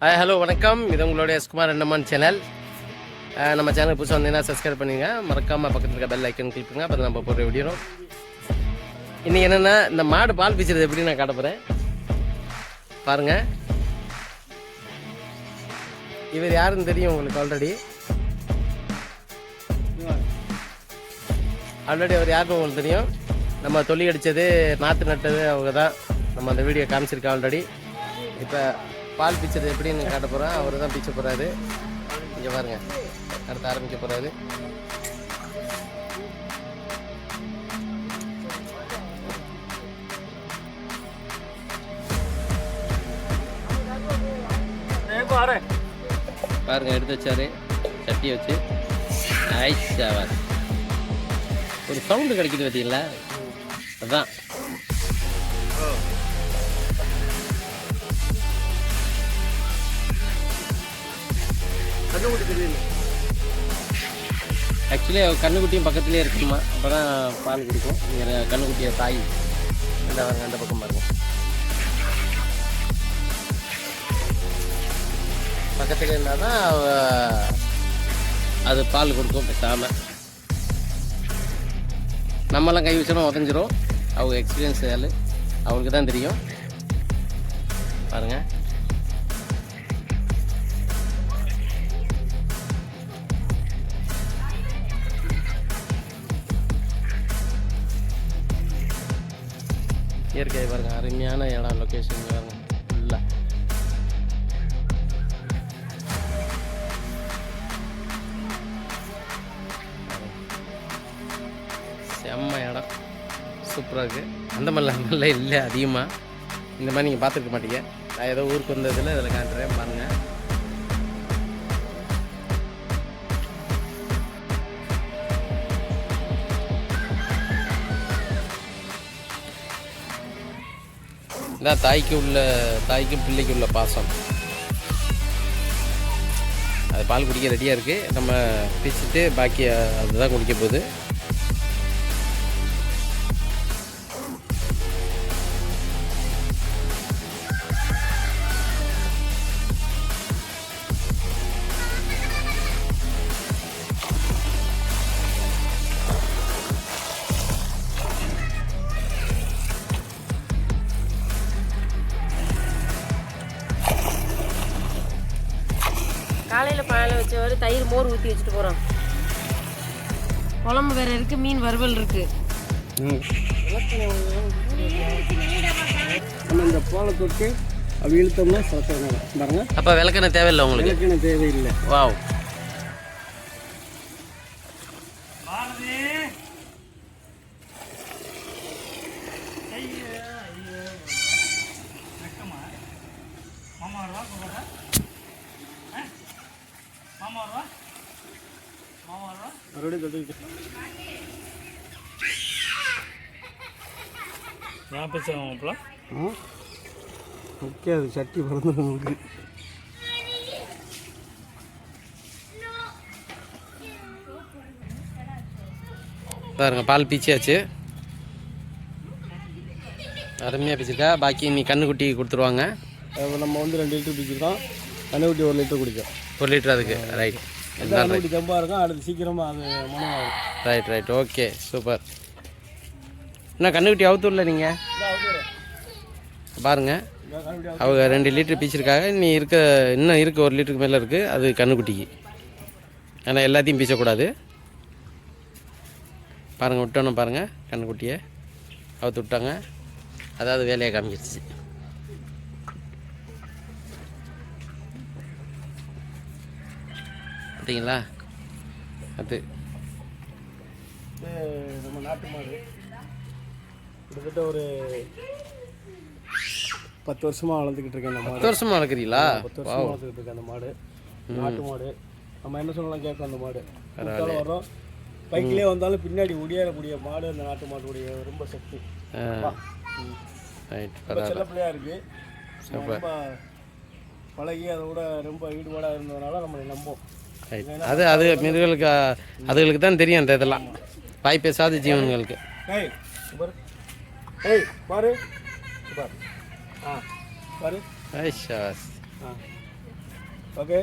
Hi hello வணக்கம். இது உங்களுடைய எஸ்குமார் அண்ணமான் சேனல். நம்ம சேனல் புதுசாக வந்தீங்கன்னா சப்ஸ்கிரைப் பண்ணுங்க மறக்காமல் பக்கத்தில் இருக்க பெல் ஐக்கன் கிளிக் பண்ணுங்க. அப்போ நம்ம போகிற வீடியோ இன்றைக்கி என்னென்னா இந்த மாடு பால் பிச்சுறது எப்படி நான் காட்ட பாருங்கள் இவர் யாருன்னு தெரியும் உங்களுக்கு ஆல்ரெடி ஆல்ரெடி அவர் யாருன்னு உங்களுக்கு தெரியும். நம்ம தொல்லி அடித்தது நாற்று நட்டது அவங்க தான் நம்ம அந்த வீடியோ காமிச்சிருக்கோம் ஆல்ரெடி இப்போ பால் பிச்சது எப்படின்னு காட்ட போகிறோம் அவர் தான் பிச்சை போகிறாரு இங்கே பாருங்கள் அடுத்து ஆரம்பிக்க போகிறாரு பாருங்க எடுத்து வச்சாரு. சட்டி வச்சு. ஐஸ் ஒரு சவுண்டு கிடைக்குது பார்த்தீங்களா? அதான். ஆக்சுவலி கண்ணுக்குட்டியும் பக்கத்துலேயே இருக்குமா? அப்போ தான் பால் கொடுக்கும். இங்கே கண்ணுக்குட்டிய தாய். அந்த அந்த பக்கம் பாருங்க. பக்கத்தில் இருந்தால் தான் அது பால் கொடுக்கும் பேசாமல் நம்மலாம் கை வச்சோம் உதஞ்சிரும். அவங்க எக்ஸ்பீரியன்ஸ் ஆள் அவங்களுக்கு தான் தெரியும். பாருங்கள் இயற்கை பாருங்க அருமையான இடம் லொக்கேஷன் பாருங்க ஃபுல்லாக செம்ம இடம். சூப்பராக இருக்குது அந்த மாதிரிலாம் மாதிரிலாம் இல்லை அதிகமாக இந்த மாதிரி நீங்கள் பார்த்துருக்க மாட்டீங்க. நான் ஏதோ ஊருக்கு வந்ததில் இதில் காட்டுறேன் பாருங்கள் இதான் தாய்க்கு உள்ள தாய்க்கும் பிள்ளைக்கு உள்ள பாசம். அது பால் குடிக்க ரெடியாக இருக்குது நம்ம பிச்சுட்டு பாக்கி அதுதான் குடிக்க போகுது. காலையில் பாலை வச்சவர் தயிர் மோர் ஊற்றி வச்சுட்டு போகிறோம் குழம்பு வேற இருக்கு மீன் வறுவல் இருக்கு. நம்ம இந்த பாலை தொட்டு அப்படி இழுத்தோம்னா சத்தம் பாருங்க. அப்போ விளக்கெண்ணெய் தேவையில்லை உங்களுக்கு? விளக்கெண்ணெய் தேவையில்லை. வாவ். மறுபடியும் தொட்டு ஆ? ஓகே அது சட்டி பிறந்து உங்களுக்கு. பாருங்க பால் பீச்சியாச்சு. அருமையாக பீச்சிருக்கா. பாக்கி நீ கண்ணுக்குட்டி கொடுத்துருவாங்க. நம்ம வந்து ரெண்டு லிட்டர் பிடிச்சிருக்கோம் கண்ணுக்குட்டி ஒரு லிட்டர் குடிக்கும். ஒரு லிட்டர் அதுக்கு ரைட் கண்ணுக்குட்டி தெம்பாக இருக்கும் அடுத்து சீக்கிரமாக அது மனமாகும் ரைட் ரைட் ஓகே சூப்பர் என்ன கண்ணுக்குட்டி அவுத்தூர்ல நீங்கள் பாருங்க. இந்த கண்ணுக்குட்டி அவங்க ரெண்டு லிட்டர் பீச்சிருக்காங்க. நீ இருக்க இன்னும் இருக்கு ஒரு லிட்டருக்கு மேலே இருக்குது அது கண்ணுக்குட்டிக்கு. ஆனால் எல்லாத்தையும் பீச்சக்கூடாது பாருங்கள் விட்டோன்னு பாருங்கள் கண்ணுக்குட்டியை அவுத்து விட்டாங்க. அதாவது வேலையை காமிச்சிருச்சு. பார்த்தீங்களா அது. நம்ம நாட்டு மாடு. கிட்டத்தட்ட ஒரு பத்து வருஷமாக வளர்த்துக்கிட்டு இருக்கேன் அந்த மாடு. பத்து வருஷமாக வளர்க்குறீங்களா பத்து வருஷமா வளர்த்துக்கிட்டு இருக்கேன் அந்த மாடு. நாட்டு மாடு. நம்ம என்ன சொல்லலாம் கேட்கும் அந்த மாடு. வரும் பைக்லேயே வந்தாலும் பின்னாடி ஒடியாரக்கூடிய மாடு அந்த நாட்டு மாட்டுடைய ரொம்ப சக்தி. சின்ன பிள்ளையா இருக்கு. ரொம்ப பழகி அதோட ரொம்ப ஈடுபாடாக இருந்ததுனால நம்மளை நம்போம் ரைட் அது அது மிருகங்களுக்கு அதுகளுக்கு தான் தெரியும் அந்த இதெல்லாம். வாய் பேசாத ஜீவன்களுக்கு. ஓகே.